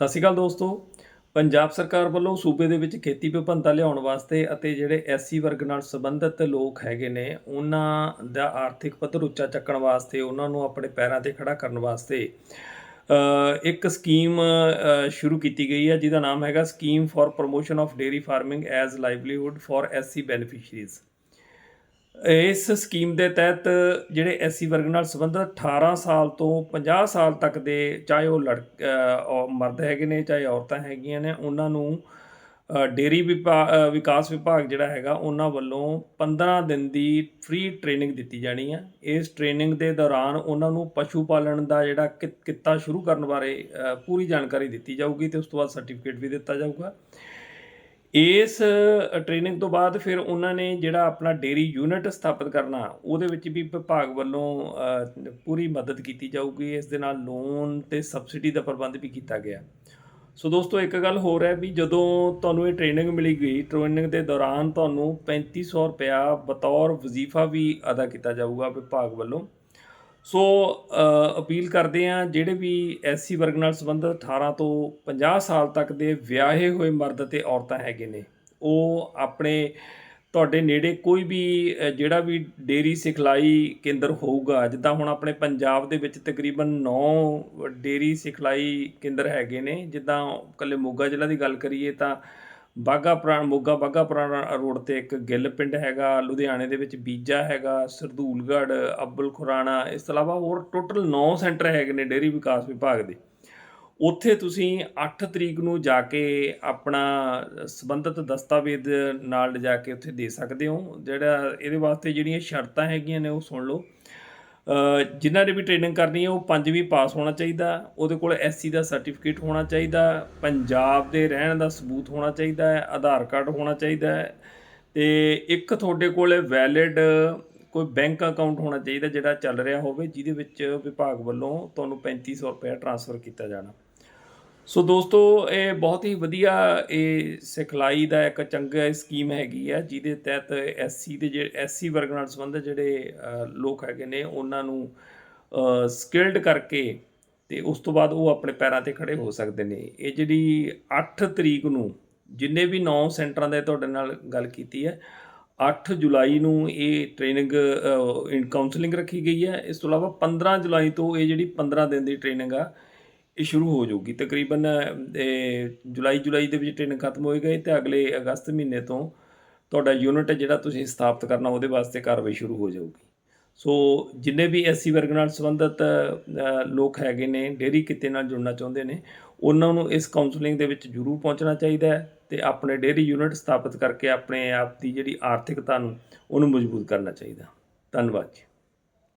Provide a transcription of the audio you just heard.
ਸਤਿ ਸ਼੍ਰੀ ਅਕਾਲ ਦੋਸਤੋ। ਪੰਜਾਬ ਸਰਕਾਰ ਵੱਲੋਂ ਸੂਬੇ ਦੇ ਵਿੱਚ ਖੇਤੀ ਵਿਭਿੰਨਤਾ ਲਿਆਉਣ ਵਾਸਤੇ ਅਤੇ ਜਿਹੜੇ ਐਸਸੀ ਵਰਗ ਨਾਲ ਸੰਬੰਧਿਤ ਲੋਕ ਹੈਗੇ ਨੇ, ਉਹਨਾਂ ਦਾ ਆਰਥਿਕ ਪੱਧਰ ਉੱਚਾ ਚੱਕਣ ਵਾਸਤੇ, ਉਹਨਾਂ ਨੂੰ ਆਪਣੇ ਪੈਰਾਂ ਤੇ ਖੜਾ ਕਰਨ ਵਾਸਤੇ ਇੱਕ ਸਕੀਮ ਸ਼ੁਰੂ ਕੀਤੀ ਗਈ ਹੈ, ਜਿਹਦਾ ਨਾਮ ਹੈਗਾ scheme for promotion of dairy farming as livelihood for SC beneficiaries ਇਸ ਸਕੀਮ ਦੇ ਤਹਿਤ ਜਿਹੜੇ ਐਸਸੀ ਵਰਗ ਨਾਲ ਸੰਬੰਧਿਤ 18 ਸਾਲ ਤੋਂ 50 ਸਾਲ ਤੱਕ ਦੇ ਚਾਹੇ ਉਹ ਲੜ ਮਰਦ ਹੈਗੇ ਨੇ ਚਾਹੇ ਔਰਤਾਂ ਹੈਗੀਆਂ ਨੇ ਉਹਨਾਂ ਨੂੰ ਅ, ਡੇਅਰੀ ਵਿਭਾ- ਵਿਕਾਸ ਵਿਭਾਗ ਜਿਹੜਾ ਹੈਗਾ ਉਹਨਾਂ ਵੱਲੋਂ 15 ਦਿਨ ਦੀ ਫ੍ਰੀ ਟ੍ਰੇਨਿੰਗ ਦਿੱਤੀ ਜਾਣੀ ਹੈ ਇਸ ਟ੍ਰੇਨਿੰਗ ਦੇ ਦੌਰਾਨ ਉਹਨਾਂ ਨੂੰ ਪਸ਼ੂ ਪਾਲਣ ਦਾ ਜਿਹੜਾ ਕਿ- ਕਿੱਤਾ ਸ਼ੁਰੂ ਕਰਨ ਬਾਰੇ ਪੂਰੀ ਜਾਣਕਾਰੀ ਦਿੱਤੀ ਜਾਊਗੀ ਤੇ ਉਸ ਤੋਂ ਬਾਅਦ ਸਰਟੀਫਿਕੇਟ ਵੀ ਦਿੱਤਾ ਜਾਊਗਾ। ਇਸ ਟ੍ਰੇਨਿੰਗ ਤੋਂ ਬਾਅਦ ਫਿਰ ਉਹਨਾਂ ਨੇ ਜਿਹੜਾ ਆਪਣਾ ਡੇਰੀ ਯੂਨਿਟ ਸਥਾਪਿਤ ਕਰਨਾ, ਉਹਦੇ ਵਿੱਚ ਵੀ ਵਿਭਾਗ ਵੱਲੋਂ ਪੂਰੀ ਮਦਦ ਕੀਤੀ ਜਾਊਗੀ। ਇਸ ਦੇ ਨਾਲ ਲੋਨ ਤੇ ਸਬਸਿਡੀ ਦਾ ਪ੍ਰਬੰਧ ਵੀ ਕੀਤਾ ਗਿਆ। ਸੋ ਦੋਸਤੋ, ਇੱਕ ਗੱਲ ਹੋਰ ਹੈ ਵੀ ਜਦੋਂ ਤੁਹਾਨੂੰ ਇਹ ਟ੍ਰੇਨਿੰਗ ਮਿਲੀ ਗਈ ਟ੍ਰੇਨਿੰਗ ਦੇ ਦੌਰਾਨ ਤੁਹਾਨੂੰ 3500 ਰੁਪਇਆ ਬਤੌਰ ਵਜ਼ੀਫਾ ਵੀ ਅਦਾ ਕੀਤਾ ਜਾਊਗਾ ਵਿਭਾਗ ਵੱਲੋਂ। ਸੋ ਅਪੀਲ ਕਰਦੇ ਆ ਜਿਹੜੇ ਵੀ ਐਸਸੀ ਵਰਗ ਨਾਲ ਸੰਬੰਧਿਤ 18 ਤੋਂ 50 ਸਾਲ ਤੱਕ ਦੇ ਵਿਆਹੇ ਹੋਏ ਮਰਦ ਤੇ ਔਰਤਾਂ ਹੈਗੇ ਨੇ, ਉਹ ਆਪਣੇ ਤੁਹਾਡੇ ਨੇੜੇ ਕੋਈ ਵੀ ਜਿਹੜਾ ਵੀ ਡੇਰੀ ਸਿਖਲਾਈ ਕੇਂਦਰ ਹੋਊਗਾ, ਜਿੱਦਾਂ ਹੁਣ ਆਪਣੇ ਪੰਜਾਬ ਦੇ ਵਿੱਚ ਤਕਰੀਬਨ 9 ਡੇਰੀ ਸਿਖਲਾਈ ਕੇਂਦਰ ਹੈਗੇ ਨੇ, ਜਿੱਦਾਂ ਕੱਲੇ ਮੋਗਾ ਜ਼ਿਲ੍ਹਾ ਦੀ ਗੱਲ ਕਰੀਏ ਤਾਂ ਬਾਗਾ ਪੁਰਾਣਾ, ਮੋਗਾ ਬਾਗਾ ਪੁਰਾਣਾ ਰੋਡ ਤੇ ਇੱਕ ਗਿੱਲ ਪਿੰਡ ਹੈਗਾ, ਲੁਧਿਆਣੇ ਦੇ ਵਿੱਚ ਬੀਜਾ ਹੈਗਾ ਸਰਦੂਲਗੜ੍ਹ ਅੱਬਲ ਖੁਰਾਣਾ, ਇਸ ਤੋਂ ਇਲਾਵਾ ਹੋਰ ਟੋਟਲ 9 ਸੈਂਟਰ ਹੈਗੇ ਨੇ ਡੇਅਰੀ ਵਿਕਾਸ ਵਿਭਾਗ ਦੇ। ਉੱਥੇ ਤੁਸੀਂ 8 ਤਰੀਕ ਨੂੰ ਜਾ ਕੇ ਆਪਣਾ ਸੰਬੰਧਿਤ ਦਸਤਾਵੇਜ਼ ਨਾਲ ਲਿਜਾ ਕੇ ਉੱਥੇ ਦੇ ਸਕਦੇ ਹੋ, ਜਿਹੜਾ ਇਹਦੇ ਵਾਸਤੇ ਜਿਹੜੀਆਂ ਸ਼ਰਤਾਂ ਹੈਗੀਆਂ ਨੇ ਉਹ ਸੁਣ ਲਓ। ਜਿਨ੍ਹਾਂ ਨੇ ਵੀ ਟ੍ਰੇਨਿੰਗ ਕਰਨੀ ਹੈ, ਉਹ ਪੰਜਵੀਂ ਪਾਸ ਹੋਣਾ ਚਾਹੀਦਾ, ਉਹਦੇ ਕੋਲ ਐਸਸੀ ਦਾ ਸਰਟੀਫਿਕੇਟ ਹੋਣਾ ਚਾਹੀਦਾ, ਪੰਜਾਬ ਦੇ ਰਹਿਣ ਦਾ ਸਬੂਤ ਹੋਣਾ ਚਾਹੀਦਾ ਹੈ, ਆਧਾਰ ਕਾਰਡ ਹੋਣਾ ਚਾਹੀਦਾ ਹੈ, ਤੇ ਇੱਕ ਤੁਹਾਡੇ ਕੋਲ ਵੈਲਿਡ ਕੋਈ ਬੈਂਕ ਅਕਾਊਂਟ ਹੋਣਾ ਚਾਹੀਦਾ ਜਿਹੜਾ ਚੱਲ ਰਿਹਾ ਹੋਵੇ, ਜਿਹਦੇ ਵਿੱਚ ਵਿਭਾਗ ਵੱਲੋਂ ਤੁਹਾਨੂੰ 3500 ਰੁਪਏ ਟ੍ਰਾਂਸਫਰ ਕੀਤਾ ਜਾਣਾ। ਸੋ ਦੋਸਤੋ, ਇਹ ਬਹੁਤ ਹੀ ਵਧੀਆ ਇਹ ਸਿਖਲਾਈ ਦਾ ਇੱਕ ਚੰਗਾ ਸਕੀਮ ਹੈਗੀ ਆ, ਜਿਹਦੇ ਤਹਿਤ ਐਸਸੀ ਦੇ ਜਿਹੜੇ ਐਸਸੀ ਵਰਗ ਨਾਲ ਸੰਬੰਧਿਤ ਜਿਹੜੇ ਲੋਕ ਹੈਗੇ ਨੇ, ਉਹਨਾਂ ਨੂੰ ਸਕਿਲਡ ਕਰਕੇ ਤੇ ਉਸ ਤੋਂ ਬਾਅਦ ਉਹ ਆਪਣੇ ਪੈਰਾਂ ਤੇ ਖੜੇ ਹੋ ਸਕਦੇ ਨੇ। ਇਹ ਜਿਹੜੀ 8 ਤਰੀਕ ਨੂੰ ਜਿੰਨੇ ਵੀ 9 ਸੈਂਟਰਾਂ ਦੇ ਤੁਹਾਡੇ ਨਾਲ ਗੱਲ ਕੀਤੀ ਹੈ 8 ਜੁਲਾਈ ਨੂੰ ਇਹ ਟ੍ਰੇਨਿੰਗ ਇਨ ਕਾਉਂਸਲਿੰਗ ਰੱਖੀ ਗਈ ਹੈ। ਇਸ ਤੋਂ ਇਲਾਵਾ 15 ਜੁਲਾਈ ਤੋਂ ਇਹ ਜਿਹੜੀ 15 ਦਿਨ ਦੀ ਟ੍ਰੇਨਿੰਗ ਆ ਇਹ ਸ਼ੁਰੂ ਹੋ ਜਾਊਗੀ। ਤਕਰੀਬਨ ਇਹ ਜੁਲਾਈ ਜੁਲਾਈ ਦੇ ਵਿੱਚ ਟ੍ਰੇਨਿੰਗ ਖਤਮ ਹੋਏਗੀ ਤੇ ਅਗਲੇ ਅਗਸਤ ਮਹੀਨੇ ਤੋਂ ਤੁਹਾਡਾ ਯੂਨਿਟ ਜਿਹੜਾ ਤੁਸੀਂ ਸਥਾਪਿਤ ਕਰਨਾ, ਉਹਦੇ ਵਾਸਤੇ ਕਾਰਵਾਈ ਸ਼ੁਰੂ ਹੋ ਜਾਊਗੀ। ਸੋ ਜਿੰਨੇ ਵੀ ਐਸਸੀ ਵਰਗ ਨਾਲ ਸੰਬੰਧਿਤ ਲੋਕ ਹੈਗੇ ਨੇ ਡੇਰੀ ਕਿੱਤੇ ਨਾਲ ਜੁੜਨਾ ਚਾਹੁੰਦੇ ਨੇ, ਉਹਨਾਂ ਨੂੰ ਇਸ ਕਾਉਂਸਲਿੰਗ ਦੇ ਵਿੱਚ ਜ਼ਰੂਰ ਪਹੁੰਚਣਾ ਚਾਹੀਦਾ ਹੈ ਤੇ ਆਪਣੇ ਡੇਰੀ ਯੂਨਿਟ ਸਥਾਪਿਤ ਕਰਕੇ ਆਪਣੇ ਆਪ ਦੀ ਜਿਹੜੀ ਆਰਥਿਕਤਾ ਨੂੰ ਉਹਨੂੰ ਮਜ਼ਬੂਤ ਕਰਨਾ ਚਾਹੀਦਾ। ਧੰਨਵਾਦ ਜੀ।